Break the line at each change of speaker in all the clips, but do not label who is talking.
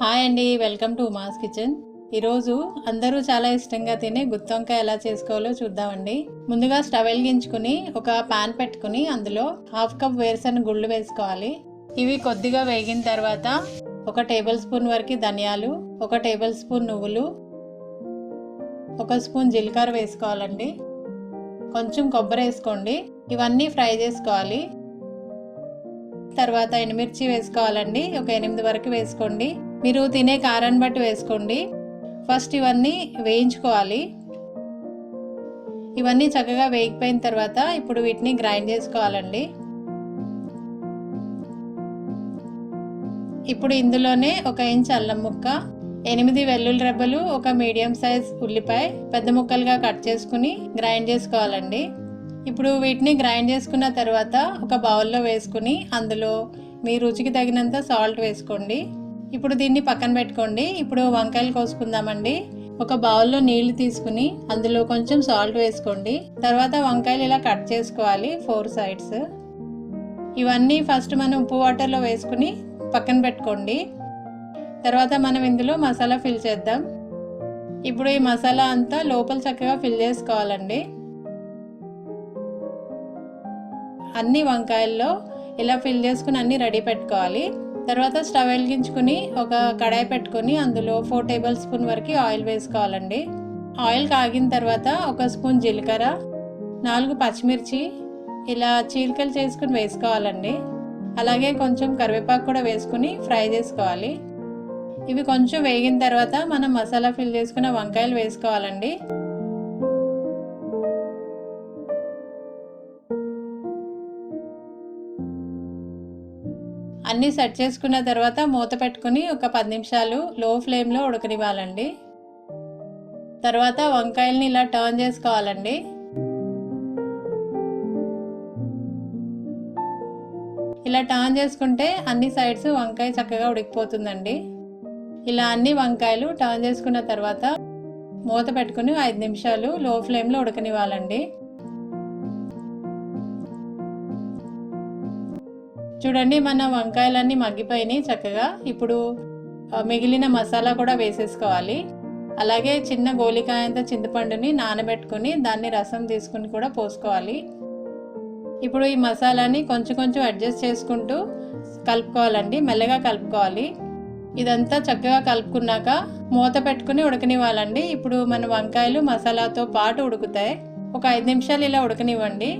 Hi అండి welcome to mass kitchen. ఈరోజు అందరూ చాలా ఇష్టంగా తినే గుత్తొంకాయ ఎలా చేసుకోవాలో చూద్దామండి. ముందుగా స్టవ్ వెలిగించుకుని ఒక పాన్ పెట్టుకుని అందులో హాఫ్ కప్ వేరుశనగ గుళ్ళు వేసుకోవాలి. ఇవి కొద్దిగా వేగిన తర్వాత ఒక టేబుల్ స్పూన్ వరకు ధనియాలు ఒక టేబుల్ స్పూన్ నువ్వులు ఒక స్పూన్ జీలకర్ర వేసుకోవాలండి. కొంచెం కొబ్బరి వేసుకోండి. ఇవన్నీ ఫ్రై చేసుకోవాలి. తర్వాత ఎండుమిర్చి వేసుకోవాలండి. ఒక ఎనిమిది వరకు వేసుకోండి. మీరు తినే కారాన్ని బట్టి వేసుకోండి. ఫస్ట్ ఇవన్నీ వేయించుకోవాలి. ఇవన్నీ చక్కగా వేగిపోయిన తర్వాత ఇప్పుడు వీటిని గ్రైండ్ చేసుకోవాలండి. ఇప్పుడు ఇందులోనే ఒక ఇంచ్ అల్లం ముక్క ఎనిమిది వెల్లుల్లి రెబ్బలు ఒక మీడియం సైజ్ ఉల్లిపాయ పెద్ద ముక్కలుగా కట్ చేసుకుని గ్రైండ్ చేసుకోవాలండి. ఇప్పుడు వీటిని గ్రైండ్ చేసుకున్న తర్వాత ఒక బౌల్లో వేసుకుని అందులో మీ రుచికి తగినంత సాల్ట్ వేసుకోండి. ఇప్పుడు దీన్ని పక్కన పెట్టుకోండి. ఇప్పుడు వంకాయలు కోసుకుందామండి. ఒక బౌల్లో నీళ్ళు తీసుకుని అందులో కొంచెం సాల్ట్ వేసుకోండి. తర్వాత వంకాయలు ఇలా కట్ చేసుకోవాలి ఫోర్ సైడ్స్. ఇవన్నీ ఫస్ట్ మనం ఉప్పు వాటర్లో వేసుకుని పక్కన పెట్టుకోండి. తర్వాత మనం ఇందులో మసాలా ఫిల్ చేద్దాం. ఇప్పుడు ఈ మసాలా అంతా లోపల చక్కగా ఫిల్ చేసుకోవాలండి. అన్ని వంకాయల్లో ఇలా ఫిల్ చేసుకుని అన్నీ రెడీ పెట్టుకోవాలి. తర్వాత స్టవ్ వెలిగించుకుని ఒక కడాయి పెట్టుకుని అందులో ఫోర్ టేబుల్ స్పూన్ వరకు ఆయిల్ వేసుకోవాలండి. ఆయిల్ కాగిన తర్వాత ఒక స్పూన్ జీలకర్ర నాలుగు పచ్చిమిర్చి ఇలా చీలికలు చేసుకుని వేసుకోవాలండి. అలాగే కొంచెం కరివేపాకు కూడా వేసుకుని ఫ్రై చేసుకోవాలి. ఇవి కొంచెం వేగిన తర్వాత మనం మసాలా ఫిల్ చేసుకున్న వంకాయలు వేసుకోవాలండి. అన్నీ సెట్ చేసుకున్న తర్వాత మూత పెట్టుకుని ఒక పది నిమిషాలు లో ఫ్లేమ్లో ఉడకనివ్వాలండి. తర్వాత వంకాయల్ని ఇలా టర్న్ చేసుకోవాలండి. ఇలా టర్న్ చేసుకుంటే అన్ని సైడ్స్ వంకాయ చక్కగా ఉడికిపోతుందండి. ఇలా అన్ని వంకాయలు టర్న్ చేసుకున్న తర్వాత మూత పెట్టుకుని ఐదు నిమిషాలు లో ఫ్లేమ్లో ఉడకనివ్వాలండి. చూడండి మన వంకాయలన్నీ మగ్గిపోయినాయి చక్కగా. ఇప్పుడు మిగిలిన మసాలా కూడా వేసేసుకోవాలి. అలాగే చిన్న గోలికాయంత చింతపండుని నానబెట్టుకుని దాన్ని రసం తీసుకుని కూడా పోసుకోవాలి. ఇప్పుడు ఈ మసాలాని కొంచెం కొంచెం అడ్జస్ట్ చేసుకుంటూ కలుపుకోవాలండి. మెల్లగా కలుపుకోవాలి. ఇదంతా చక్కగా కలుపుకున్నాక మూత పెట్టుకుని ఉడకనివ్వాలండి. ఇప్పుడు మన వంకాయలు మసాలాతో పాటు ఉడుకుతాయి. ఒక ఐదు నిమిషాలు ఇలా ఉడకనివ్వండి.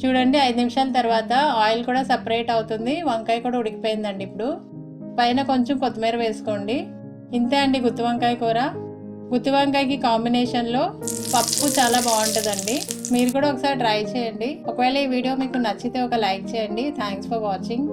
చూడండి ఐదు నిమిషాల తర్వాత ఆయిల్ కూడా సపరేట్ అవుతుంది. వంకాయ కూడా ఉడికిపోయిందండి ఇప్పుడు. పైన కొంచెం కొత్తిమీర వేసుకోండి. ఇంతే అండి గుత్తి వంకాయ కూర. గుత్తి వంకాయకి కాంబినేషన్లో పప్పు చాలా బాగుంటుందండి. మీరు కూడా ఒకసారి ట్రై చేయండి. ఒకవేళ ఈ వీడియో మీకు నచ్చితే ఒక లైక్ చేయండి. Thanks for watching